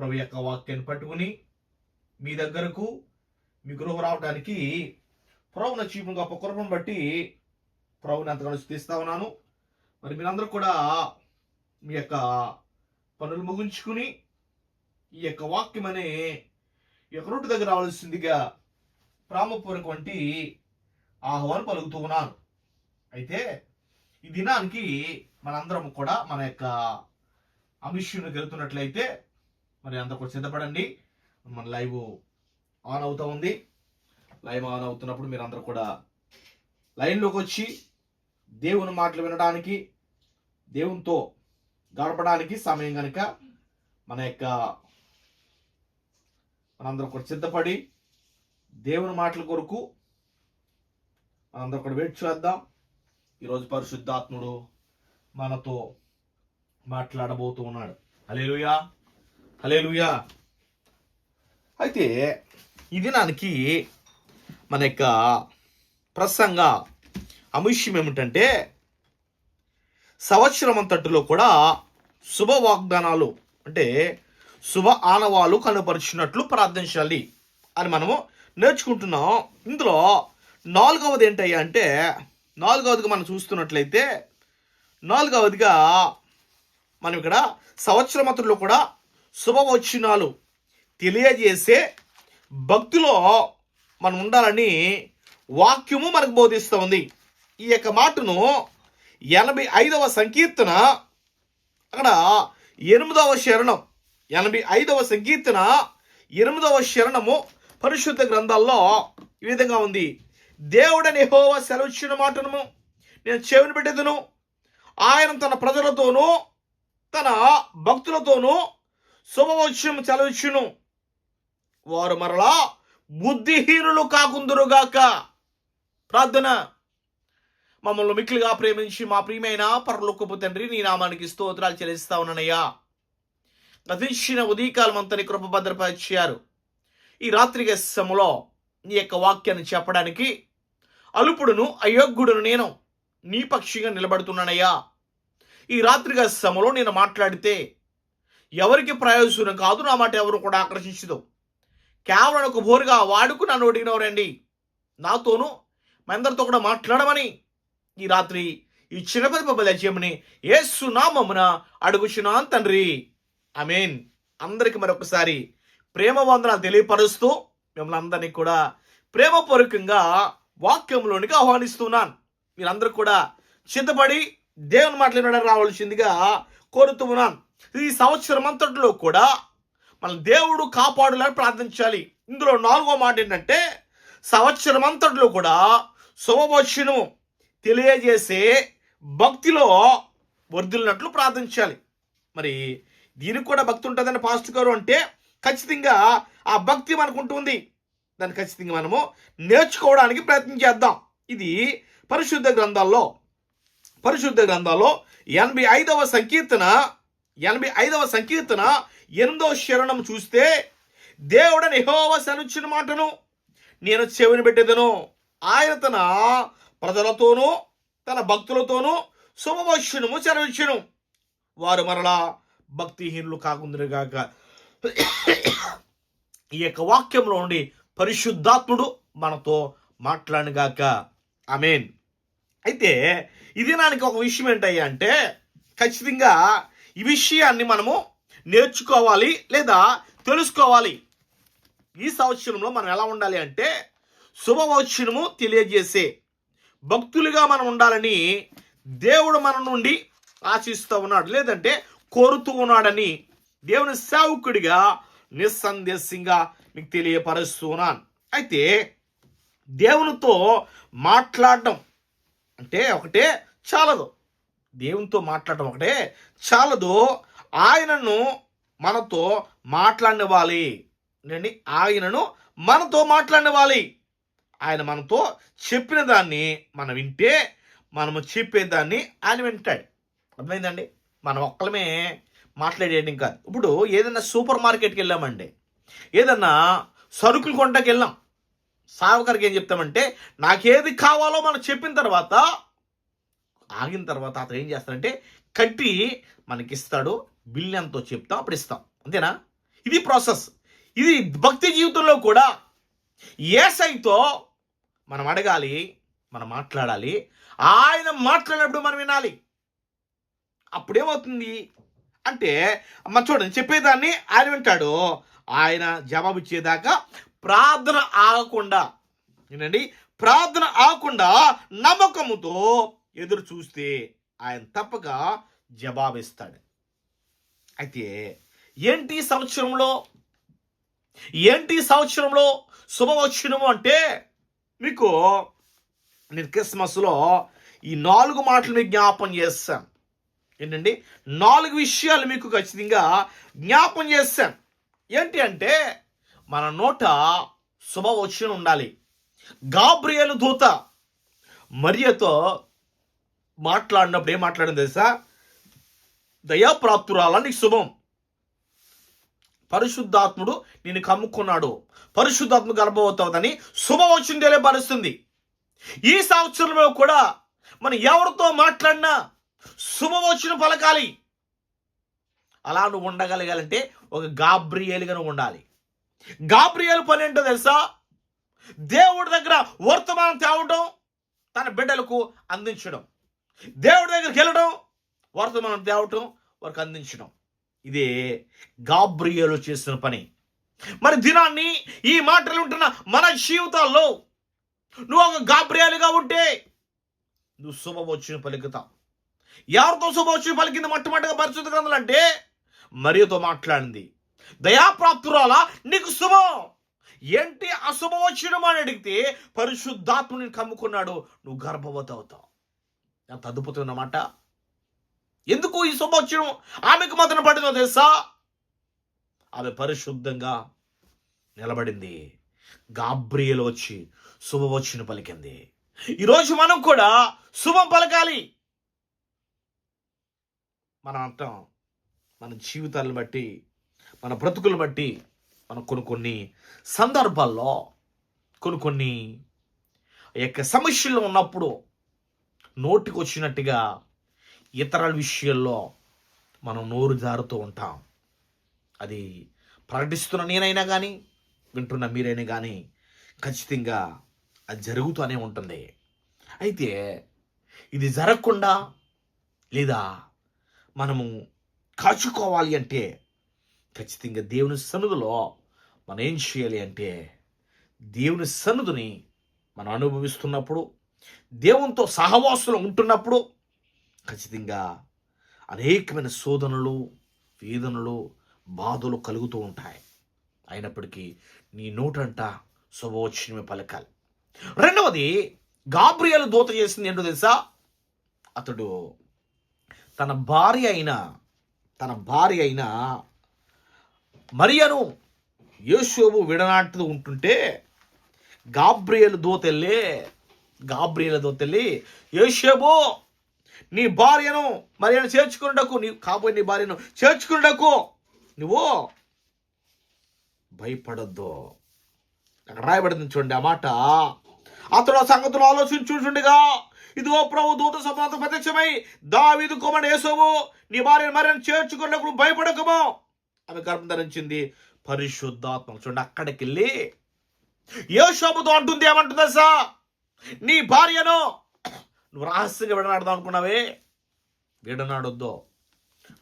ప్రభు యొక్క వాక్యాన్ని పట్టుకుని మీ దగ్గరకు మీ గృహ రావడానికి ప్రభు నా చీపు గొప్ప కృపను బట్టి ప్రభుని అంతగానో స్థిస్తా ఉన్నాను. మరి మీరందరూ కూడా మీ యొక్క పనులు ముగించుకుని ఈ యొక్క వాక్యం అనే ఈ యొక్క దగ్గర రావాల్సిందిగా ప్రామపూర్వక వంటి ఆహ్వానం పలుకుతూ ఉన్నాను. అయితే ఈ దినానికి మనందరం కూడా మన యొక్క అమిష్యుని గెలుతున్నట్లయితే మరి అందరు కూడా సిద్ధపడండి. మన లైవ్ ఆన్ అవుతూ ఉంది. లైవ్ ఆన్ అవుతున్నప్పుడు మీరు అందరూ కూడా లైన్లోకి వచ్చి దేవుని మాటలు వినడానికి దేవునితో గడపడానికి సమయం కనుక మన యొక్క మనందరం కూడా సిద్ధపడి దేవుని మాటల కొరకు మనందరం కూడా వెయిట్ చేద్దాం. ఈరోజు పరిశుద్ధాత్ముడు మనతో మాట్లాడబోతూ ఉన్నాడు. అలేలుయా హలేలుయా అయితే ఈ దినానికి మన యొక్క ప్రసంగ అంశం ఏమిటంటే సంవత్సరం అంతటిలో కూడా శుభ వాగ్దానాలు అంటే శుభ ఆనవాలు కనపరిచినట్లు ప్రార్థించాలి అని మనము నేర్చుకుంటున్నాం. ఇందులో నాలుగవది ఏంటయ్యా అంటే నాలుగవదిగా మనం చూస్తున్నట్లయితే నాలుగవదిగా మనం ఇక్కడ సంవత్సరమతుల్లో కూడా శుభవచనాలు తెలియజేసే భక్తిలో మనం ఉండాలని వాక్యము మనకు బోధిస్తూ ఉంది. ఈ యొక్క మాటను ఎనభై ఐదవ సంకీర్తన అక్కడ ఎనిమిదవ శరణం ఎనభై ఐదవ సంకీర్తన ఎనిమిదవ శరణము పరిశుద్ధ గ్రంథాల్లో ఈ విధంగా ఉంది. దేవుడని హోవ సెలవిచ్చిన మాటను నేను చెవిని పెట్టేదను ఆయన తన ప్రజలతోనూ తన భక్తులతోనూ శుభవచనం చలవచ్చును వారు మరలా బుద్ధిహీనులు కాకుందరుగాక. ప్రార్థన. మమ్మల్ని మిక్కిలిగా ప్రేమించి మా ప్రియమైన పరలోకపు తండ్రి నీ నామానికి స్తోత్రాలు చెల్లిస్తా ఉన్నానయ్యా. గతించిన ఉదయకాలం అంతని కృప భద్రపరిచారు. ఈ రాత్రి సమలో నీ యొక్క వాక్యాన్ని చెప్పడానికి అలుపుడును అయోగ్యుడును నేను నీ పక్షిగా నిలబడుతున్నానయ్యా. ఈ రాత్రిగా సమలో నేను మాట్లాడితే ఎవరికి ప్రయోజనం కాదు నా మాట ఎవరు కూడా ఆకర్షించదు. కేవలం ఒక బోరుగా వాడుకు నన్ను అడిగినవరండి నాతోనూ మా అందరితో కూడా మాట్లాడమని ఈ రాత్రి ఈ చిన్నపతి పబ్బల చేయమని ఏసు నామమున అడుగుచున్నాను తండ్రి. మీన్ అందరికి మరొకసారి ప్రేమ వందనాలు తెలియపరుస్తూ మిమ్మల్ని అందరినీ కూడా ప్రేమపూర్వకంగా వాక్యంలోనికి ఆహ్వానిస్తున్నాను. మీరందరూ కూడా సిద్ధపడి దేవుని మాట్లాడడం రావాల్సిందిగా కోరుతూ ఉన్నాను ఈ సంవత్సరం అంతటిలో కూడా మన దేవుడు కాపాడులని ప్రార్థించాలి ఇందులో నాలుగో మాట ఏంటంటే సంవత్సరం అంతటిలో కూడా శుభవచనం తెలియజేసే భక్తిలో వర్ధిల్లినట్లు ప్రార్థించాలి మరి దీనికి కూడా భక్తి ఉంటుందని పాస్టర్ గారు అంటే ఖచ్చితంగా ఆ భక్తి మనకు ఉంటుంది దాన్ని ఖచ్చితంగా మనము నేర్చుకోవడానికి ప్రయత్నం చేద్దాం. ఇది పరిశుద్ధ గ్రంథాల్లో పరిశుద్ధ గ్రంథాల్లో ఎనభై ఐదవ సంకీర్తన ఎనభై ఐదవ సంకీర్తన ఎనిమిదవ శరణం చూస్తే దేవుడని యెహోవా సనుచ్చిన మాటను నేను చెవిని పెట్టేదను. ఆయన తన ప్రజలతోనూ తన భక్తులతోనూ శుభవచనము చెరవించను వారు మరలా భక్తిహీనులు కాకుందరుగాక ఈ యొక్క వాక్యంలో ఉండి పరిశుద్ధాత్ముడు మనతో మాట్లాడగాక అమేన్ అయితే ఇది నాకు ఒక విషయం ఏంటయ్యా అంటే ఖచ్చితంగా ఈ విషయాన్ని మనము నేర్చుకోవాలి లేదా తెలుసుకోవాలి. ఈ సంవత్సరంలో మనం ఎలా ఉండాలి అంటే శుభవచనము తెలియజేసే భక్తులుగా మనం ఉండాలని దేవుడు మన నుండి ఆశిస్తూ ఉన్నాడు. లేదంటే కోరుతూ ఉన్నాడని దేవుని సేవకుడిగా నిస్సందేశంగా మీకు తెలియపరుస్తున్నాను అయితే దేవునితో మాట్లాడడం అంటే ఒకటే చాలదు. దేవునితో మాట్లాడటం ఒకటే చాలదు. ఆయనను మనతో మాట్లాడినవ్వాలి. ఏంటండి? ఆయనను మనతో మాట్లాడినవ్వాలి. ఆయన మనతో చెప్పిన దాన్ని మనం వింటే మనము చెప్పేదాన్ని ఆయన వింటాడు. అర్థమైందండి? మనం ఒక్కలమే మాట్లాడేయడం కాదు. ఇప్పుడు ఏదైనా సూపర్ మార్కెట్కి వెళ్ళామండి. ఏదన్నా సరుకులు కొంటకి వెళ్ళాం. సావకరికి ఏం చెప్తామంటే నాకేది కావాలో మనం చెప్పిన తర్వాత ఆగిన తర్వాత అతను ఏం చేస్తాడంటే కట్టి మనకి ఇస్తాడు బిల్ ఎంతో చెప్తాం అప్పుడు ఇస్తాం. అంతేనా? ఇది ప్రాసెస్. ఇది భక్తి జీవితంలో కూడా ఏసైతో మనం అడగాలి మనం మాట్లాడాలి ఆయన మాట్లాడినప్పుడు మనం వినాలి. అప్పుడేమవుతుంది? అంటే మన చూడండి చెప్పేదాన్ని ఆయన వింటాడు. ఆయన జవాబు ఇచ్చేదాకా ప్రార్థన ఆగకుండా ఏంటండి ప్రార్థన ఆగకుండా నమ్మకముతో ఎదురు చూస్తే ఆయన తప్పక జవాబిస్తాడు. అయితే ఏంటి ఈ సంవత్సరంలో? ఏంటి సంవత్సరంలో శుభవచనము అంటే మీకు నేను క్రిస్మస్లో ఈ నాలుగు మాటలు మీకు జ్ఞాపం చేస్తాను. ఏంటండి? నాలుగు విషయాలు మీకు ఖచ్చితంగా జ్ఞాపం చేస్తాను. ఏంటి అంటే మన నోట శుభవచనం ఉండాలి. గాబ్రియలు దూత మరియతో మాట్లాడినప్పుడు ఏం మాట్లాడింది తెలుసా? దయాప్రాప్తురాల నీకు శుభం. పరిశుద్ధాత్ముడు నిన్ను కమ్ముకున్నాడు. పరిశుద్ధాత్మ గర్భవతవుదని శుభవచనం తెలియపరుస్తుంది ఈ సంవత్సరంలో కూడా మనం ఎవరితో మాట్లాడినా శుభవచనం పలకాలి. అలా నువ్వు ఉండగలగాలంటే ఒక గాబ్రియేలుగా నువ్వు ఉండాలి. గాబ్రియల్ పని ఏంటో తెలుసా? దేవుడి దగ్గర వర్తమానం తేవడం తన బిడ్డలకు అందించడం. దేవుడి దగ్గరికి వెళ్ళడం వర్తమానం తేవటం వారికి అందించడం. ఇదే గాబ్రియలు చేసిన పని. మరి దినాన్ని ఈ మాటలు ఉంటున్న మన జీవితాల్లో నువ్వు ఒక గాబ్రియాలుగా ఉంటే నువ్వు శుభవచ్చిన పలుకుతావు. ఎవరితో శుభవచ్చిన పలికింది? మొట్టమొదటిగా పరిశుద్ధ గ్రంథాలు అంటే మరియతో మాట్లాడింది. దయాప్రాప్తురాలా నీకు శుభం. ఏంటి అశుభవచనం అని అడిగితే పరిశుద్ధాత్ముని కమ్ముకున్నాడు నువ్వు గర్భవతి అవుతావు ఎంత ఎందుకు ఈ శుభవచనం ఆమెకు మాత్రం పడిందో తెలుసా? ఆమె పరిశుద్ధంగా నిలబడింది. గాబ్రియలు వచ్చి శుభవచనం పలికింది. ఈరోజు మనం కూడా శుభం పలకాలి. మనం అంటాం మన జీవితాలను బట్టి మన బ్రతుకులు బట్టి మనం కొన్ని కొన్ని సందర్భాల్లో కొన్ని కొన్ని ఆ యొక్క సమస్యలు ఉన్నప్పుడు నోటికి వచ్చినట్టుగా ఇతరుల విషయాల్లో మనం నోరు జారుతూ ఉంటాం. అది ప్రకటిస్తున్న నేనైనా కానీ వింటున్న మీరైనా కానీ ఖచ్చితంగా అది జరుగుతూనే ఉంటుంది. అయితే ఇది జరగకుండా లేదా మనము కాచుకోవాలి అంటే ఖచ్చితంగా దేవుని సన్నిధిలో మనం ఏం చేయాలి అంటే దేవుని సన్నిధిని మనం అనుభవిస్తున్నప్పుడు దేవునితో సహవాసులు ఉంటున్నప్పుడు ఖచ్చితంగా అనేకమైన శోధనలు వేదనలు బాధలు కలుగుతూ ఉంటాయి. అయినప్పటికీ నీ నోటంట శుభవచనమే పలకాలి. రెండవది గాబ్రియలు దూత చేసింది ఏంటో తెలుసా? అతడు తన భార్య అయిన తన భార్య అయిన మరియను యేషోబు విడనాటుతూ ఉంటుంటే గాబ్రియలు దోతెల్లే గాబ్రియల దోతెల్లి యేషోబు నీ భార్యను మరియను చేర్చుకున్నకు నీ కాబోయే నీ భార్యను చేర్చుకున్నకు నువ్వు భయపడొద్దు. అక్కడ రాయబడింది చూడండి ఆ మాట. అతడు ఆ సంగతులు ఆలోచించుండగా ఇదిగో ప్రభు దూత సమాత ప్రత్యక్షమై దావిదు కుమారుడు యేసోవు నీ భార్యను మరణ చేర్చుకున్నప్పుడు భయపడకము. ఆమె గర్భం ధరించింది. పరిశుద్ధాత్మ చూడండి అక్కడికి వెళ్ళి యేషోబుతో అంటుంది ఏమంటుంది తెలుసా? నీ భార్యను నువ్వు రహస్యంగా విడనాడదాం అనుకున్నావే? విడనాడొద్దు.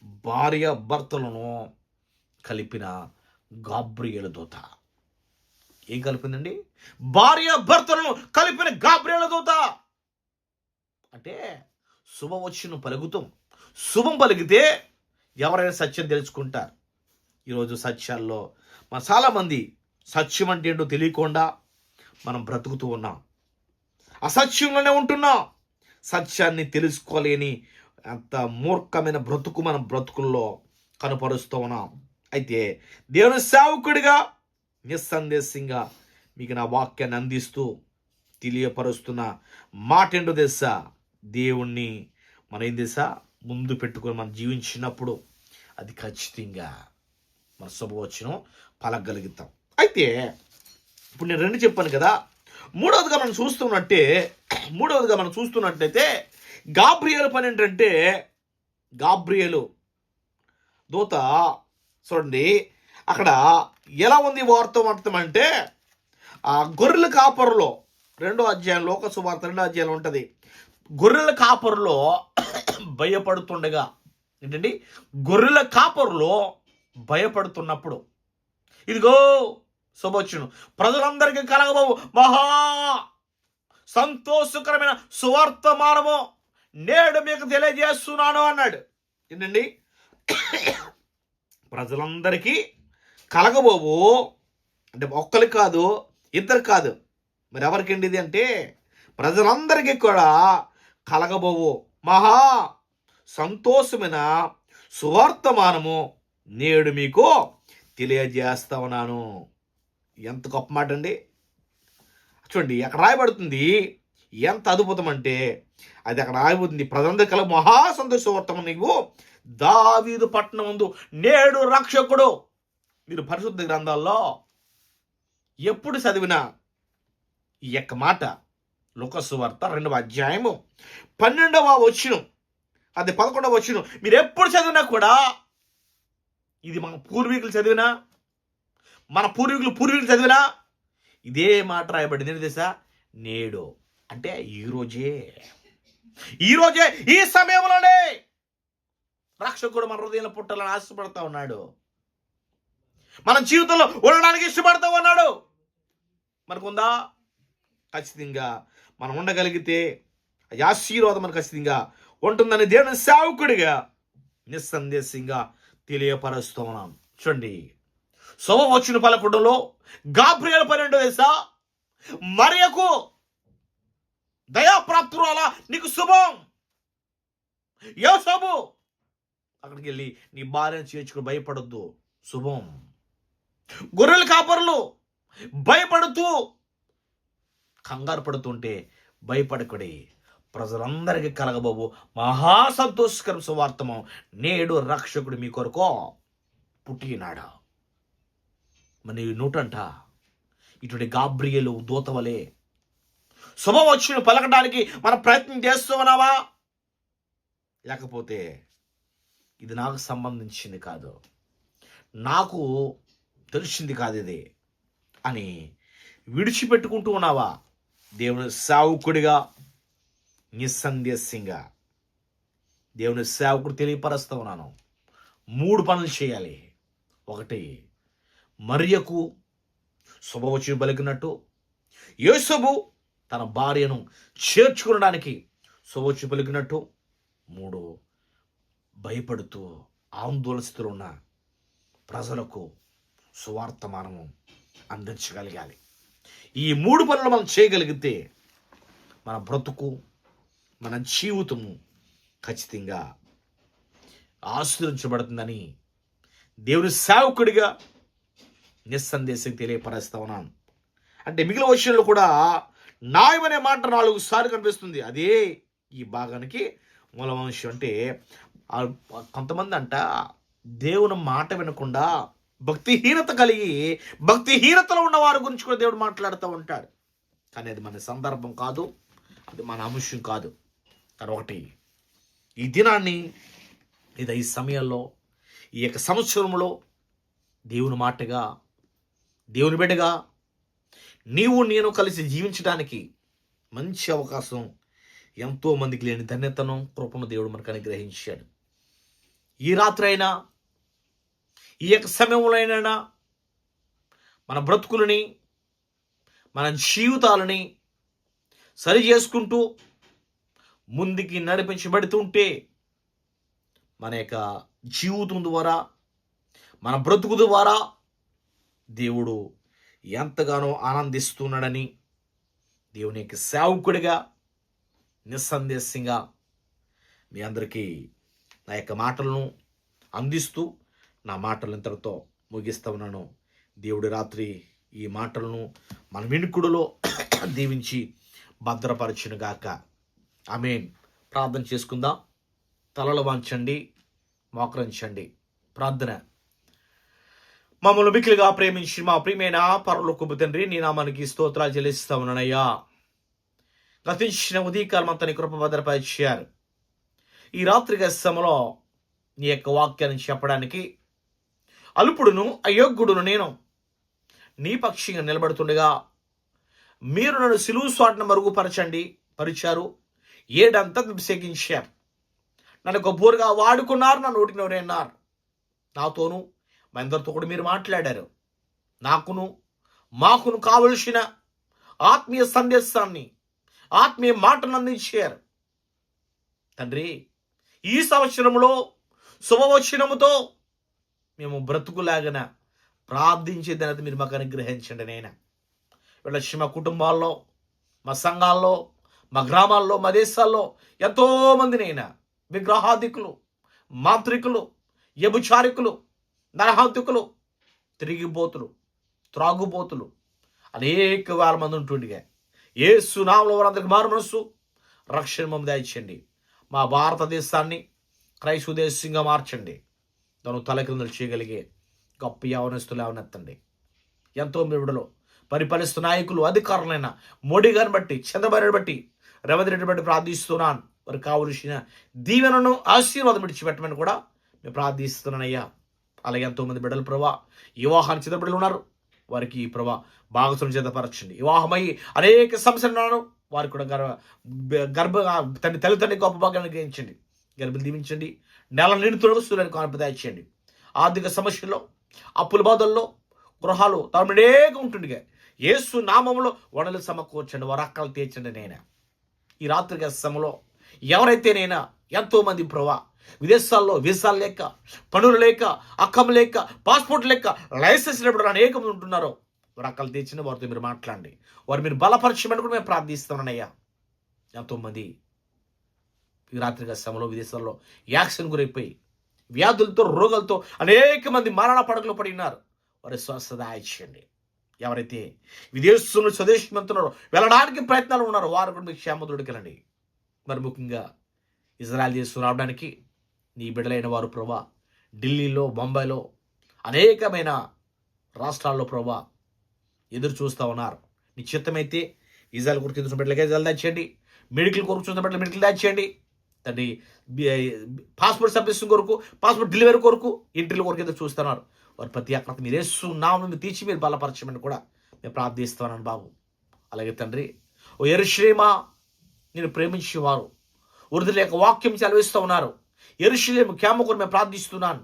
భార్య భర్తలను కలిపిన గాబ్రియల దూత. ఏం కలిపిందండి? భార్య భర్తలను కలిపిన గాబ్రియల దూత. అంటే వచ్చిన పలుకుతాం శుభం పలికితే ఎవరైనా సత్యం తెలుసుకుంటారు. ఈరోజు సత్యాల్లో మన చాలామంది సత్యం అంటే ఏంటో తెలియకుండా మనం బ్రతుకుతూ ఉన్నాం. అసత్యంలోనే ఉంటున్నాం. సత్యాన్ని తెలుసుకోలేని అంత మూర్ఖమైన బ్రతుకు మనం బ్రతుకుల్లో కనపరుస్తూ ఉన్నాం. అయితే దేవుని సేవకుడిగా నిస్సందేశంగా మీకు నా వాక్యాన్ని అందిస్తూ తెలియపరుస్తున్న మాట ఏంటో తెలుసా? దేవుణ్ణి మనం ఏం తెలుసా? ముందు పెట్టుకొని మనం జీవించినప్పుడు అది ఖచ్చితంగా మన శుభవచనం పలకగలుగుతాం. అయితే ఇప్పుడు నేను రెండు చెప్పాను కదా మూడవదిగా మనం చూస్తున్నట్టే మూడవదిగా మనం చూస్తున్నట్టయితే గాబ్రియలు పని ఏంటంటే గాబ్రియలు. దూత చూడండి అక్కడ ఎలా ఉంది వార్త అర్థం అంటే ఆ గొర్రెల కాపరులో రెండో అధ్యాయం లోక సువార్త రెండో అధ్యాయం ఉంటుంది. గొర్రెల కాపరులో భయపడుతుండగా ఏంటండి? గొర్రెల కాపరులో భయపడుతున్నప్పుడు. ఇదిగో శుభోచ్చును ప్రజలందరికీ కలగబో మహా సంతోషకరమైన సువార్తమానము నేడు మీకు తెలియజేస్తున్నాను అన్నాడు. ఏంటండి? ప్రజలందరికీ కలగబోవు. అంటే ఒక్కరికి కాదు ఇద్దరు కాదు. మరి ఎవరికండి ఇది అంటే? ప్రజలందరికీ కూడా కలగబోవు. మహా సంతోషమైన సువార్తమానము నేడు మీకు తెలియజేస్తా ఉన్నాను. ఎంత గొప్ప మాట అండి. చూడండి అక్కడ రాయబడుతుంది? ఎంత అద్భుతం అంటే అది అక్కడ రాయబోతుంది ప్రజలందరి కల మహా సంతోషవర్తము నీవు దావీదు పట్టణం ముందు నేడు రక్షకుడు. మీరు పరిశుద్ధ గ్రంథాల్లో ఎప్పుడు చదివినా ఈ యొక్క మాట లుకసు వార్త రెండవ అధ్యాయము పన్నెండవ వచ్చిన అది పదకొండవ వచ్చిన మీరు ఎప్పుడు చదివినా కూడా ఇది మన పూర్వీకులు చదివినా మన పూర్వీకులు పూర్వీకులు చదివినా ఇదే మాట రాయబడింది. ఏంటి తెలుసా? నేడు. అంటే ఈరోజే ఈరోజే ఈ సమయంలోనే రక్షకుడు మన హృదయంలో పుట్టాలని ఆశపడతా ఉన్నాడు. మన జీవితంలో ఉండడానికి ఇష్టపడతా ఉన్నాడు. మనకుందా? ఖచ్చితంగా. మనం ఉండగలిగితే ఆశీర్వాదం మనకు ఖచ్చితంగా ఉంటుందని దేవుని సేవకుడిగా నిస్సందేశంగా తెలియపరుస్తూ ఉన్నాం చూడండి. శుభం వచ్చిన పలకడంలో గాబ్రియల్ పన్నెండు వేసా. మరియకు దయాప్రాప్తురాలా నీకు శుభం. యోసబు అక్కడికి వెళ్ళి నీ భార్యను చేర్చుకుని భయపడద్దు. శుభం. గొర్రెల కాపరులు భయపడుతూ కంగారు పడుతుంటే భయపడకుడి. ప్రజలందరికీ కలగబోవు మహాసంతోషకరం సువార్తము. నేడు రక్షకుడు మీ కొరకు పుట్టినాడు? మరి నూటంట. ఇటువంటి గాబ్రియలు దూతవలే శుభవచ్చును పలకడానికి మనం ప్రయత్నం చేస్తూ ఉన్నావా? లేకపోతే ఇది నాకు సంబంధించింది కాదు. నాకు తెలిసింది కాదు ఇది అని విడిచిపెట్టుకుంటూ ఉన్నావా? దేవుని సావుకుడిగా నిస్సందేశంగా దేవుని సేవకుడు తెలియపరుస్తూ ఉన్నాను. మూడు పనులు చేయాలి. ఒకటి మరియకు శుభవచనం పలికినట్టు యేసుబు తన భార్యను చేర్చుకునడానికి శుభవచనం పలికినట్టు. మూడు భయపడుతూ ఆందోళన స్థితిలో ఉన్న ప్రజలకు సువార్తమానము అందించగలగాలి. ఈ మూడు పనులు మనం చేయగలిగితే మన బ్రతుకు మన జీవితము ఖచ్చితంగా ఆస్వాదించబడుతుందని దేవుని సేవకుడిగా నిస్సందేశం తెలియపరుస్తా ఉన్నాను. అంటే మిగిలిన విషయంలో కూడా న్యాయమనే మాట నాలుగు సార్లు కనిపిస్తుంది. అదే ఈ భాగానికి మూలవంశం అంటే కొంతమంది అంట దేవుని మాట వినకుండా భక్తిహీనత కలిగి భక్తిహీనతలో ఉన్న వారి గురించి కూడా దేవుడు మాట్లాడుతూ ఉంటాడు. కానీ అది మన సందర్భం కాదు అది మన అంశం కాదు. ఒకటి ఈ దినాన్ని లేదా ఈ సమయంలో ఈ యొక్క సంవత్సరంలో దేవుని మాటగా దేవుని బిడ్డగా నీవు నేను కలిసి జీవించడానికి మంచి అవకాశం ఎంతో మందికి లేని ధన్యతను కృపను దేవుడు మనకు అనుగ్రహించాడు. ఈ రాత్రి అయినా ఈ యొక్క సమయంలో అయినా మన బ్రతుకులని మన జీవితాలని సరి చేసుకుంటూ ముందుకి నడిపించబడుతుంటే మన యొక్క జీవితం ద్వారా మన బ్రతుకు ద్వారా దేవుడు ఎంతగానో ఆనందిస్తున్నాడని దేవుని యొక్క సేవకుడిగా నిస్సందేశంగా మీ అందరికీ నా యొక్క మాటలను అందిస్తూ నా మాటలు ఇంతటితో ముగిస్తా ఉన్నాను. దేవుడి రాత్రి ఈ మాటలను మన వినుకుడులో దీవించి భద్రపరచునుగాక. ఆమెన్. ప్రార్థన చేసుకుందాం. తలలు వాంచండి మోకరించండి. ప్రార్థన. మమ్మల్ని మిక్కిలిగా ప్రేమించి మా ప్రియమైన పరలోకపు తండ్రి నీ నామానికి స్తోత్రాలు చెల్లిస్తా ఉన్నానయ్యా. గతించిన ఉదయకాలం అంతని కృప భద్రపరిచారు. ఈ రాత్రి గస్సంలో నీ యొక్క వాక్యాన్ని చెప్పడానికి అల్పుడును అయోగ్యుడును నేను నీ పక్షిగా నిలబడుతుండగా మీరు నన్ను సిలువు స్వాటను మరుగుపరచండి పరిచారు. ఏడంతా అభిషేకించారు నన్ను గొప్పగా వాడుకున్నారు నన్ను నోటికి నోరేన్నారు నాతోనూ మా అందరితో కూడా మీరు మాట్లాడారు. నాకును మాకును కావలసిన ఆత్మీయ సందేశాన్ని ఆత్మీయ మాటను అందించారు. తండ్రి ఈ సంవత్సరంలో శుభవచనముతో మేము బ్రతుకులాగన ప్రార్థించేదనది మీరు మాకు అనుగ్రహించండి నేను వీళ్ళ మా కుటుంబాల్లో మా సంఘాల్లో మా గ్రామాల్లో మా దేశాల్లో ఎంతోమంది నైనా విగ్రహాధికులు మాంత్రికులు యభుచారికులు నరహాంతికులు తిరిగిపోతులు త్రాగుబోతులు అనేక వేల మంది ఉంటుండగా. ఏ సునామలో వారందరికి మారు మనస్సు రక్షణ మమ్మ దాయించండి. మా భారతదేశాన్ని క్రైస్తవ దేశంగా మార్చండి. తను తలకిందులు చేయగలిగే గొప్ప యవనస్తులు అవనెత్తండి ఎంతో మిరుడులో పరిపాలిస్తున్న నాయకులు అధికారులైన మోడీ గారిని బట్టి చంద్రబాబు బట్టి రేవంత్ ప్రార్థిస్తున్నాను. వారికి కావలసిన దీవెనను ఆశీర్వాదం విడిచిపెట్టమని కూడా మేము ప్రార్థిస్తున్నానయ్యా. అలాగే ఎంతోమంది బిడ్డలు ప్రభా వివాహాన్ని చిన్న బిడ్డలు ఉన్నారు. వారికి ఈ ప్రభా భాగస్వామి చేతపరచండి వివాహమై అనేక సమస్యలు ఉన్నారు. వారికి కూడా గర్భ గర్భ తండ్రి తల్లిదండ్రి గొప్ప భాగాన్ని గ్రహించండి గర్భలు దీవించండి. నెల నిండుతులకు సూర్యుని కాన్పదాయించండి ఆర్థిక సమస్యల్లో అప్పుల బాధల్లో గృహాలు తమడేగా ఉంటుండగా ఏసు నామంలో వనలు సమకూర్చండి. వారు అక్కలు తీర్చండి నేనే. ఈ రాత్రి సమయంలో ఎవరైతేనైనా ఎంతోమంది ప్రభా విదేశాల్లో వీసాలు లేక పనులు లేక అక్కం లేక పాస్పోర్ట్ లేక లైసెన్స్ లేకుండా అనేక మంది ఉంటున్నారో వారు తెచ్చిన వారితో మీరు మాట్లాడండి. వారు మీరు బలపరచమని కూడా మేము ప్రార్థిస్తున్నానయ్యా ఎంతోమంది ఈ రాత్రి సమయంలో విదేశాల్లో యాక్సిడెంట్ గురైపోయి వ్యాధులతో రోగాలతో అనేక మంది మరణ పడకలు పడినారు వారి స్వస్థత ఇచ్చేయండి ఎవరైతే విదేశంలో స్వదేశం వెళ్తున్నారో వెళ్ళడానికి ప్రయత్నాలు ఉన్నారో వారు కూడా మీకు క్షేమదుడికెళ్ళండి మరి ముఖ్యంగా ఇజ్రాయల్ దేశం రావడానికి నీ బిడ్డలైన వారు ప్రభా ఢిల్లీలో బొంబాయిలో అనేకమైన రాష్ట్రాల్లో ప్రభా ఎదురు చూస్తూ ఉన్నారు. నిశ్చితమైతే ఇజ్రాయల్ కొరకు చూసిన బిడ్డలకి ఇజ్రాయల్ దాచేయండి మెడికల్ కొరకు చూసిన బిడ్డలు మెడికల్ దాచేయండి తండ్రి పాస్పోర్ట్ సబ్మిషన్ కొరకు పాస్పోర్ట్ డెలివరీ కొరకు ఇంటర్వ్యూ కొరకు ఎదురు చూస్తున్నారు. వారి ప్రతి అక్కడ మీరు వేస్తున్నాము మీరు తీర్చి మీరు బలపరచమని కూడా మేము ప్రార్థిస్తున్నాను బాబు. అలాగే తండ్రి ఓ ఎరుశ్రీమ నేను ప్రేమించేవారు వృద్ధి లేక వాక్యం చదివిస్తూ ఉన్నారు. ఎరుశ్రీమ క్యామ కూడా మేము ప్రార్థిస్తున్నాను.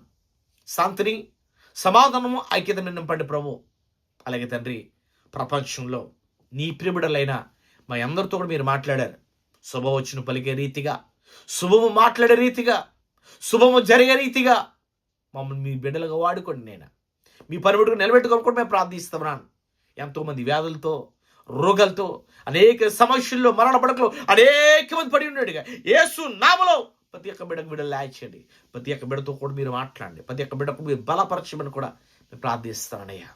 శాంతిని సమాధానము ఐక్యత నింపండి ప్రభు. అలాగే తండ్రి ప్రపంచంలో నీ ప్రిమిడలైన మా అందరితో కూడా మీరు మాట్లాడారు. శుభవచ్చును పలికే రీతిగా శుభము మాట్లాడే రీతిగా శుభము జరిగే రీతిగా మమ్మల్ని మీ బిడ్డలుగా వాడుకోండి నేను మీ పరిమిటికి నిలబెట్టుకొని మేము ప్రార్థిస్తున్నాను ఎంతోమంది వ్యాధులతో రోగాలతో అనేక సమస్యల్లో మరణ పడకలు అనేక మంది పడి ఉన్నాడుగా. యేసు నామలో ప్రతి ఒక్క బిడ్డకు బిడ్డలు లాయించండి. ప్రతి ఒక్క బిడ్డతో కూడా మీరు మాట్లాడండి. ప్రతి ఒక్క బిడ్డకు మీరు బలపరచమని కూడా మేము ప్రార్థిస్తానయ్యా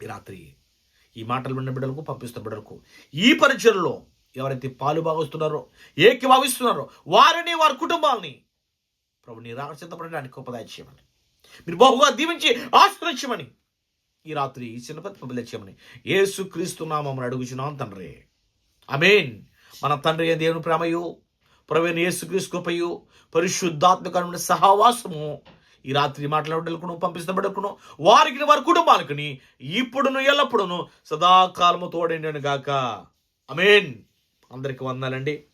ఈ రాత్రి ఈ మాటలు విన్న బిడ్డలకు పంపిస్తున్న బిడ్డలకు ఈ పరిచయంలో ఎవరైతే పాలు భావిస్తున్నారో ఏకి భావిస్తున్నారో వారిని వారి కుటుంబాలని ప్రభు నీ రాక సిద్ధపడడానికి ఉపదాయం చేయమని మీరు బాబుగా దీవించి ఆశ్రయించమని. ఈ రాత్రి ఈ చిన్నపతి పంపించమని యేసు క్రీస్తు నామని అడుగుచున్నాం తండ్రి. అమేన్ మన తండ్రి దేవుని ప్రేమయు ప్రవీణ ఏసు క్రీస్తు కృపయు పరిశుద్ధాత్మకమైన సహవాసము ఈ రాత్రి మాట్లాడకును పంపిస్తబడకును వారికి వారి కుటుంబానికి ఇప్పుడును ఎల్లప్పుడును సదాకాలము తోడైండను గాక. అమేన్ అందరికి వందాలండి.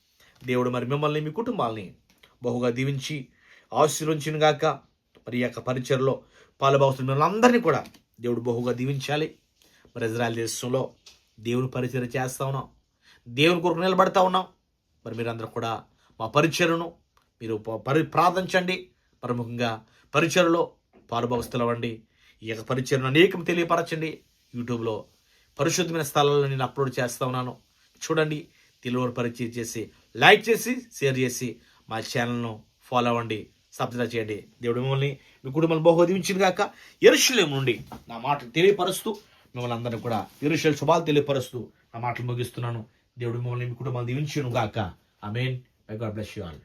దేవుడు మరి మిమ్మల్ని మీ కుటుంబాలని బహుగా దీవించి ఆశీర్వించిన గాక. మరి యొక్క పరిచయలో పాలుబాగుతున్న అందరినీ కూడా దేవుడు బహుగా దీవించాలి. మరి ఇజ్రాయల్ దేశంలో దేవుని పరిచయం చేస్తా ఉన్నాం. దేవుని కొరకు నిలబడతా ఉన్నాం. మరి మీరందరూ కూడా మా పరిచయను మీరు పరి ప్రార్థించండి. ప్రముఖంగా పరిచయలో పాలుభావస్తులవ్వండి ఈ యొక్క పరిచయను అనేకం తెలియపరచండి. యూట్యూబ్లో పరిశుద్ధమైన స్థలాల్లో నేను అప్లోడ్ చేస్తా ఉన్నాను. చూడండి తెలుగు పరిచయం చేసి లైక్ చేసి షేర్ చేసి మా ఛానల్ను ఫాలో అవ్వండి. స్థాపించ చేయండి. దేవుడు మిమ్మల్ని మీ కుటుంబం బహుదించింది కాక ఎరుషులేం నుండి నా మాటలు తెలియపరుస్తూ మిమ్మల్ని అందరినీ కూడా ఎరుషుల శుభాలు తెలియపరుస్తూ నా మాటలు ముగిస్తున్నాను. దేవుడు మిమ్మల్ని మీ కుటుంబాలు దీవించను గాక. I mean I God bless you all